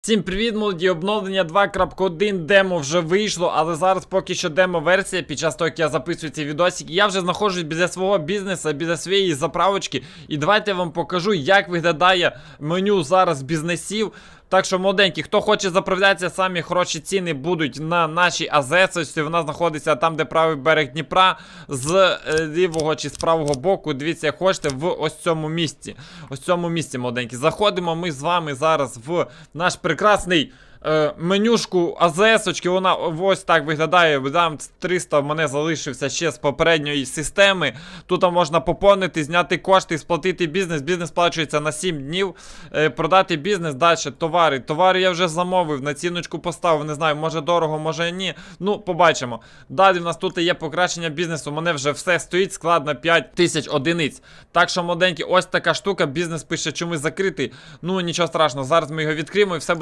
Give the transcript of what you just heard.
Всім привіт, молоді! Обновлення 2.1 демо вже вийшло, але зараз поки що демо-версія. Під час того, як я записую ці відосики, я вже знаходжусь біля свого бізнесу, біля своєї заправочки. І давайте я вам покажу, як виглядає меню зараз бізнесів. Так що, молоденькі, хто хоче заправлятися, самі хороші ціни будуть на нашій АЗС. Вона знаходиться там, де правий берег Дніпра, з е, лівого чи з правого боку. Дивіться, як хочете, в ось цьому місці. Ось цьому місці, молоденькі. Заходимо ми з вами зараз в наш прекрасний. Е, Менюшку АЗС-очки, вона ось так виглядає. Там 300 в мене залишився ще з попередньої системи. Тут можна поповнити, зняти кошти, сплатити бізнес. Бізнес сплачується на 7 днів. Е, Продати бізнес далі, товари. Товари я вже замовив, на ціночку поставив. Не знаю, може дорого, може ні. Ну, побачимо. Далі в нас тут є покращення бізнесу. У мене вже все стоїть, склад на 5 тисяч одиниць. Так що, моденькі, ось така штука. Бізнес пише чомусь закритий. Ну нічого страшного. Зараз ми його відкриємо і все буде